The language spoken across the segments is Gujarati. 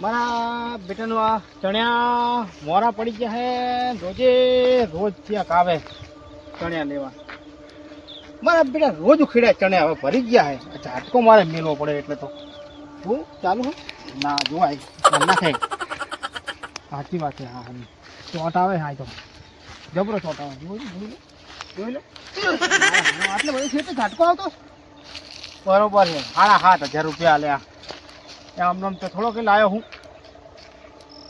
મારા બેટાનું આ ચણ્યા મોરા પડી ગયા હે, રોજે રોજ ક્યાંક આવે ચણ્યા લેવા. મારા બેટા રોજ ઉખેડ્યા ચણ્યા, હવે ભરી ગયા હે. ઝાટકો મારે મેલવો પડે એટલે તો. હું? ચાલુ હું? ના, જોવાય. ના થાય. સાચી વાત છે, હા હા. ચોટ આવે, હા તો. જબરો ચોટ આવે. જોઈ જોઈ લે. આટલે બધી છે તો ઝાટકો આવતો? બરોબર છે. સાડા સાત હજાર રૂપિયા લ્યા આમ તો થોડો કે લાયો હું.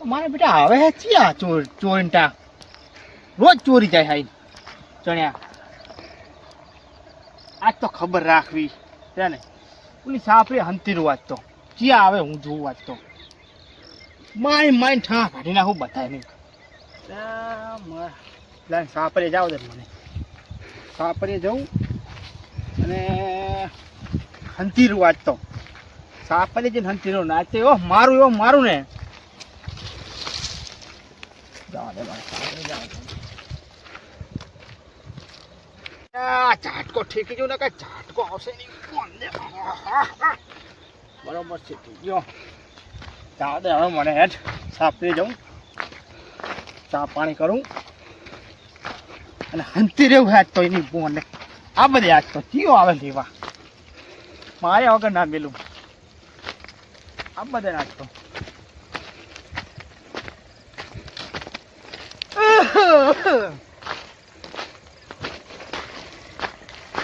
મારે બેટા હવે હે ચિયા ચોર ચોરંટા રોજ ચોરી જાય હાઈ ચણ્યા. આજ તો ખબર રાખવી. છે ને? ઓલી સાપરે હંતીરું આજ તો. ચિયા આવે હું જોઉં આજ તો. મારી માય ઠા કાઢી નાખું બતાય નહીં સાપરે જાવ દે મને. સાપરે જવું અને હંતીરું આજ તો. સાપરે જઈને હંતીરું નાચે. ઓ મારું એવો મારું ને. જવા દે ઝાટકો ઠેકી જો ને કઈ ઝાટકો આવશે નહીં? બરોબર છે ગયો જવા દે હવે મને હેઠ સાપરે જવું ચા પાણી કરું અને હંતી રહેવું હેઠ તો એની બોને આ બધે આજ તો કયો આવે લેવા મારે વગર ના મેલું આ બધે નાચ તો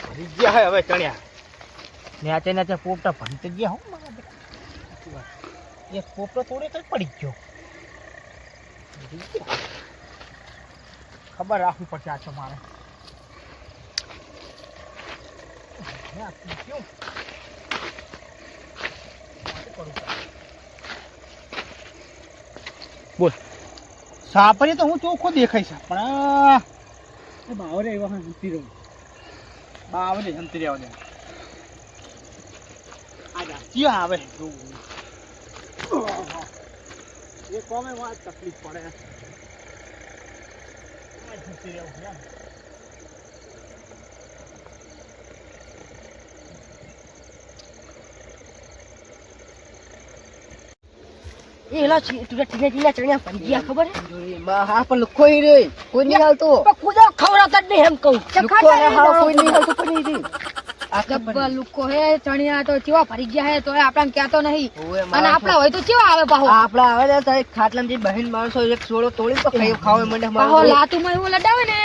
ભરી ગયા હે હવે ચણ્યા. નેચે નેચે પોપટા ગયા હું એક પોપટો તો પડી ગયો. ખબર રાખવી પડશે આ તો મારે. પડશે. બોલ. સાપરે તો હું ચોખ્ખો દેખાય છે પણ બાવરે એવા હંતી રહું. બાવરે હંતી રહેવા દે. આ રાત્રિઓ આવે એ કોમે વાત તકલીફ પડે. આ હંતી રહેવું છે એમ. એલા તુલા ટીને ટીના ચણ્યા પડી ખબર હે? હા પણ કોઈ રે કોઈ નહીં હાલતો. પણ કુદો ખવડાવતા જ નહીં એમ કહું. રે હા કોઈ નહીં હાલતો. પણ ઈ આ તો હે ચણિયા તો ચેવા ભરી ગયા હે તોય આપણને કહેતો નહીં. અને. આપણા હોય તો ચેવા આવે પાહો? આ આવે ને તારે ખાટલામાં જે બહેન માણસો એક સોળો તોડી તો ખાઈ ખાવા માંડે પાહો મારો લાતુમાં એવું લડાવે ને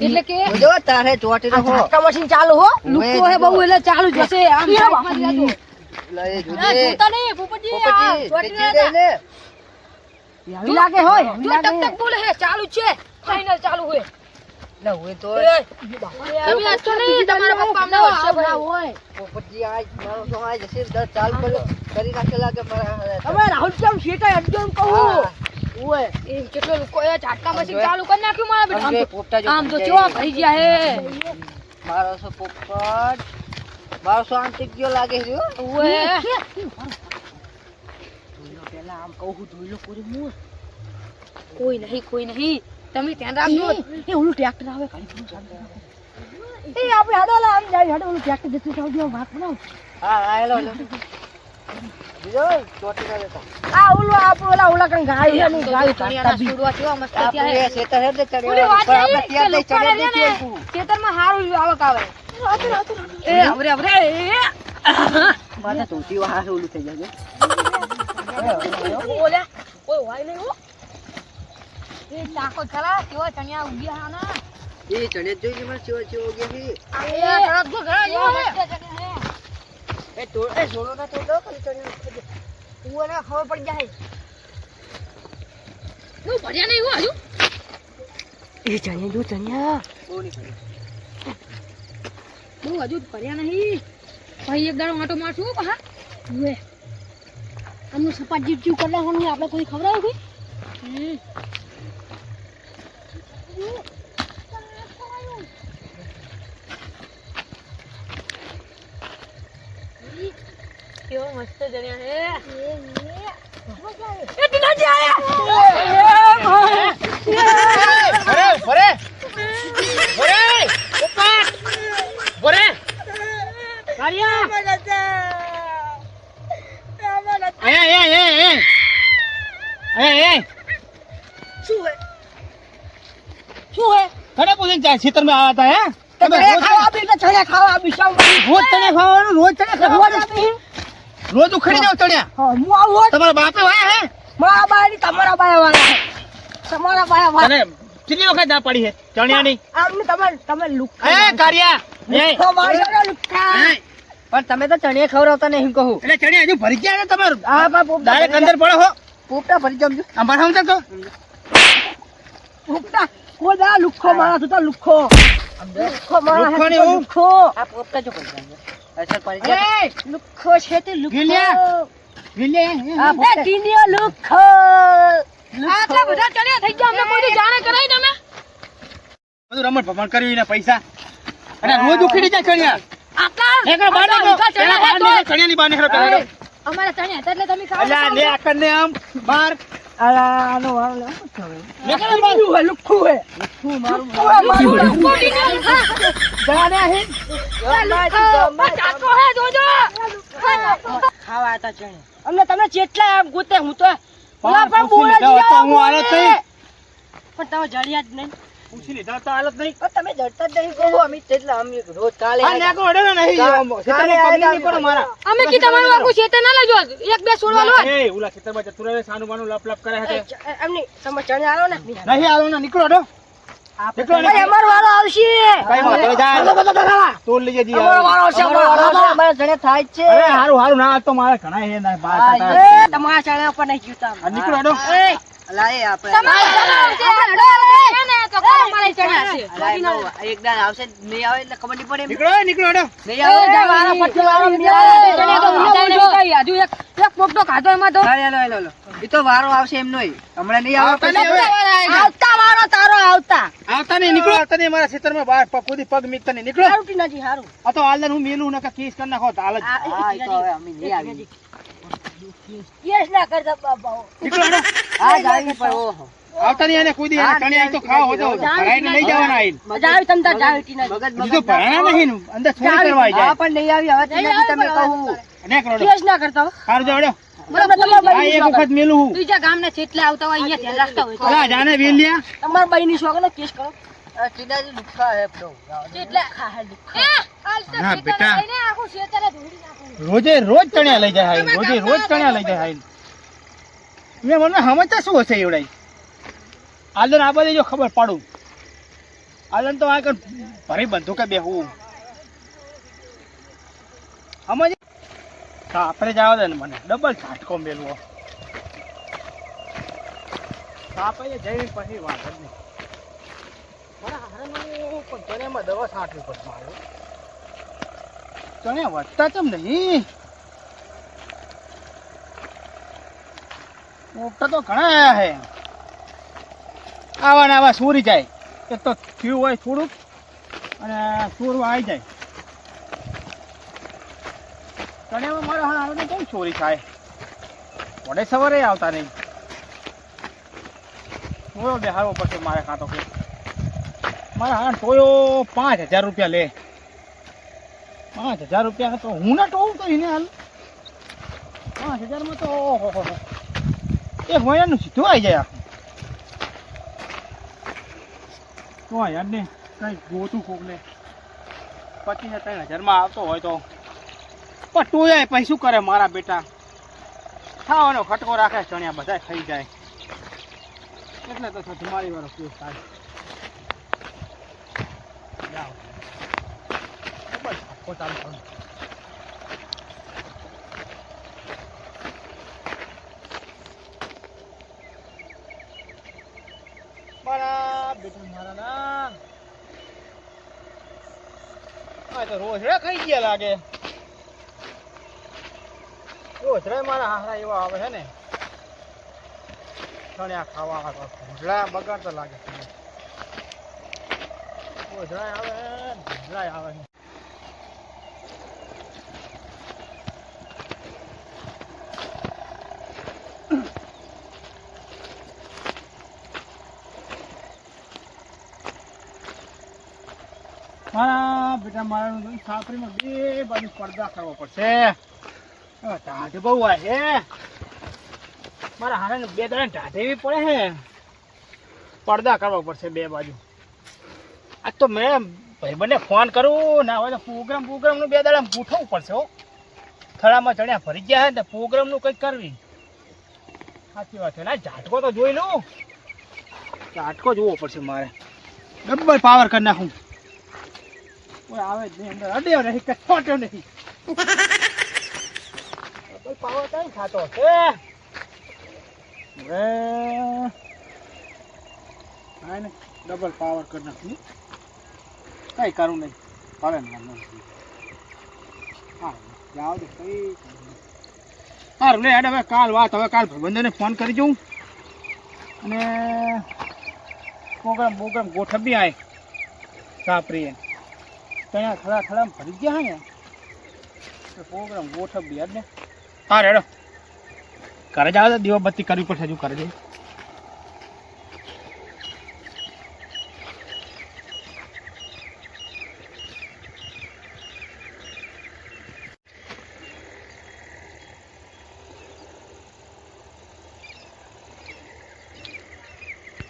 એટલે કે જો તારે ચોટી રહો મશીન ચાલુ હો. લુખ્ખો હે બહુ એટલે ચાલુ જશે આમ એ સાઈડમાં જ રહેજો. લે એ ના, જોતા નહીં, પોપટજી, આ ચોટી રહ્યા હતા. આવી લાગે હોય જો ટક ટક બોલે હે ચાલુ છે. ફાઇનલ ચાલુ હોય તો તો નહીં, તમારા પપ્પા અમને. પોપટજી આજ આજ ચાલ કર્યો કરી નાખે લાગે મારા હવે રાહુલ કેમ શેઠાય અડજો એમ કહું. ઓય એ કેટલો લોકો એ ઝાટકા મશીન ચાલુ કરી નાખ્યું મારા બેટા. આમ તો- જો આમ તો સમજાય. ચેવા ભરી ગયા હે. મારો સો પોપટ. મારો શાંતિ ગયો લાગે છે પેલા આમ કહું જોઈ લો પૂરી મૂળ કોઈ નહીં કોઈ નહીં. તમે ધ્યાન રાખજો. એ ઓલું ટ્રેક્ટર આવે એ આપણે હાડો લા આમ જાય હાડો ઓલું ટ્રેક્ટર જતું સાઉદી માં વાત બનાવ. હા હા હેલો હેલો. બીજો ચોટી ના દેતા. આ ઓલું આપણું ઓલા ઓલા કણ ગાય ને ગાય ચણિયાના સુડવા કેવા મસ્ત થયા આપણે ખેતર હે ચડ્યો પણ આપણે ત્યાં લોકોને ચડ્યો. ખેતરમાં હારું આવક આવે. એ આવરે આવરે. એ માથે ધોતી વાહ ઓલું થઈ જાય ઓલ્યા કોઈ હોય નહીં હો. એ ચાકો ખરા કેવા ચણિયા ઉગ્યા ના એ ચડે જોઈ લે મને ચેવો ચેવો ગયા છે એ ઘણા તો ઘણા જેવા હે એ તો એ સોનો ના તો દો કઈ ચડ્યો ઉવાના ખબર પડી જાય. નું ભર્યા નહીં હો હજુ? એ ચણિયા જો ચણિયા. બહુ નહીં બહુ હજુ ભર્યા નહીં. ભાઈ એક દાડો આટો મારશું હો જુએ આમનું સપાટ જીપ જીવ કરી નાખવાનું આપણે કોઈ ખબર આવી કેવો મસ્ત જણ્યા હે. એ ટીનાજી આયા ભરે ભરે ભરે પોપટ ભરે કાળિયા અહીંયા અહીંયા અહીંયા અહીંયા એ એ શું હે શું હે કને પૂછીને જાય ખેતરમાં આવ્યા હતા હે તો તમે ચણે રોજ ખાવા આપી એટલે ચણે ખાવા આપી શામ રોજ ચણે ખાવાનું રોજ ચણે રોજ ખાવાનું આપી. રોજ ઉખડી જાવ ચણ્યા? હા હું હોત તમારા બાપે વાયા હે? મારા બાયની તમારા બાય વાળા છે. તમારા બાય તને કેટલી વખત ના પડી હે ચણ્યા ની આમ તમે તમે લુખ્ખા એ. કારિયા એ. એ, પણ તમે તો ચણિયા ખવડાવતા નહીં કહું. એટલે ચણ્યા હજુ ભરી ગયા ને તમારું? હા બા પોપટા ડાયરેક્ટ અંદર પડો હો. પોપટા ભરી જમજો અમાર હું તો પોપટા કોઈ દા લુખ્ખો માણસ તો લુખો લુખો મારા લુખો ને લુખો આ પોપટા જો ભરી જમજો અસર પડી જાય. લુખો છે તે લુખો ગિલિયા. ગિલિયા આ પોપટા ટીનિયો લુખો આટલા બધા ચણ્યા થઈ ગયા અમને કોઈ જાણે કરાય તમે? બધું રમણ ભમણ કર્યું એના પૈસા. અને રોજ ઉખડી જાય ચણ્યા. અમને તમે જેટલા આમ ગોતે હું તો પણ તમે જડ્યા જ નહીં. પૂછી લીધા તો હાલત નહીં. તમે જડતા જ નહીં કહું અમે તેટલા અમે રોજ કાલે હા નેકો અડે નહીં. કાલે નહીં પડો મારા. અમે કી તમારું આખું છે ના લેજો એક બે છોડવા લો એ ઓલા ખેતરમાં જતું રહે સાનું બાનું લપ લપ કરે છે. એમની તમે ચણે આલો ને. નહીં હાલો ને નીકળો હા. એ તમારા ચણે ઉપર નહીં જીવતા. નીકળો તો કોણ મારે ચણે આવશે લાય બહુ. એક દાન આવશે નહીં આવે એટલે ખબર નહીં પડે નીકળો નીકળો હટો. નહીં આવે વાળો પછી વાળો મિલાવે તો ઉડાઈ હજુ એક એક પોપટો ખાધો એમાં તો હાલો, હાલો, હાલો, હાલો. તો વારો આવશે એમ હમણાં નહીં આવે આવતા નહીં હવે. આવતા વાળો તારો આવતા આવતા નહીં નીકળો આવતા નહીં મારા ખેતરમાં બહાર પગ પગ મીકતા નહીં નીકળો આ તો હાલ હું મેલું ને કેસ કરી નાખો હાલ જ. હા, તો હવે અમે નહીં આવીએ. યસ ના કરતા બાબા નીકળો હા, જ આવીએ ઓહો. આવતા નહીં અને કુદી કણી આઈ તો ખાવ તો ભરાઈને લઈ જવાના આઈ મજા આવી તમ તા જાવ ના. મગજ હજી તો ભરાણા નહીં ને, અંદર ચોરી કરવા જાય. હા પણ નહીં આવી. હવે તમે કહું. અને કરોડો કેસ ના કરતા. હો. હારું જાઓ હટો. બરાબર તમારા આ બાઈની એક વખત મેલું હું. બીજા ગામને જેટલા આવતા હોય અહીંયા ધ્યાન રાખતા હોય. અલા, જાને વેલ્યા તમારા બાઈની શોખ ને કેસ કરો. આ ટીનાજી લુખ્ખા હે બહુ. હા બેટા. રોજે રોજ ચણ્યા લઈ જાય હાઈ રોજે રોજ ચણ્યા લઈ જાય હાઈ મેં મને સમજતા શું હશે એવડાઈ આલન આ બધે જો ખબર પાડું. આલન તો આગળ ભરી બંધુકે બેહું. સમજ આપણે જવા દે ને મને. ડબલ ઝાટકો મેલવો. આપણે જઈને પછી વાંધો નહીં. ચણિયામાં દવા છાંટવી પડશે મારે. ચણિયા વધતા કેમ નહીં? મોટા તો ઘણા આયા હે. આવા ને આવા સુરી જાય. એક તો થયું હોય થોડુંક, અને સુરવા આવી જાય. ચણિયામાં મારા આવે કેમ ચોરી થાય? વડે સવારે આવતા નહીં. બોલો બેહારવો પડશે મારે કાં તો મારા હા ટોયો પાંચ હજાર રૂપિયા લે. પાંચ હજાર રૂપિયા તો હું ના ટોવું તો એને હાલ. પાંચ હજારમાં તો હો હો. એક મહિનાનું સીધું આવી જાય આખું તો યાર ને કંઈ ગોતું કોક ને. પચીસ ત્રણ હજારમાં આવતો હોય તો. પણ તું જાય પછી શું કરે મારા બેટા? ખાવાનો ખટકો રાખે ચણિયા બધા ખાઈ જાય. એટલે તો ધમારી વાળો કેસ થાય. જાઓ. બસ, પોતાનું કામ. મારા બેટા મારા ના આ તો રોજડા ખાઈ ગયા લાગે. રોજડા મારા હારા એવા આવે છે ને. ચણ્યા ખાવા ભૂંડળા બગાડતા લાગે ભૂંડળા આવે ભૂંડળા આવે. મારા બેટા મારા સાપરીમાં બે બાજુ પડદા કરવો પડશે. ટાઢ બહુ આવે છે મારા હારે બે દાડા ઢાઢેવી પડે હે. પડદા કરવા પડશે બે બાજુ. આજ તો મેં ભાઈબંધને ફોન કરું, ના હોય તો પ્રોગ્રામ પ્રોગ્રામનું બે દાડા ગોઠવવું પડશે, હો. થળામાં ચણ્યા ભરી ગયા હે ને પ્રોગ્રામનું કંઈક કરવી. સાચી વાત છે. ના, ઝાટકો તો જોઈ લઉં. ઝાટકો જોવો પડશે મારે. ડબલ પાવર કરી નાખું. કોઈ આવે જ નહીં અંદર. અડ્યો નહીં કે છોટ્યો નહીં પાવર કઈ ખાતો છે હવે ને ડબલ પાવર કરી નાખી. કઈ કરું નહીં. પડે ને હા જાઓ દે કઈ સારું. લે હવે કાલ વાત હવે કાલ ભાઈબંધોને ફોન કરી જોઉં. અને પ્રોગ્રામ પ્રોગ્રામ ગોઠવી આય. સાપરીએ. ત્યાં ખડા ખડા ભરી ગયા ને? પ્રોગ્રામ ગોઠવી યાદ ને હા, રેડો. ઘરે જાવ તો દીવાબત્તી કરવી પડશે, હજુ કરે છે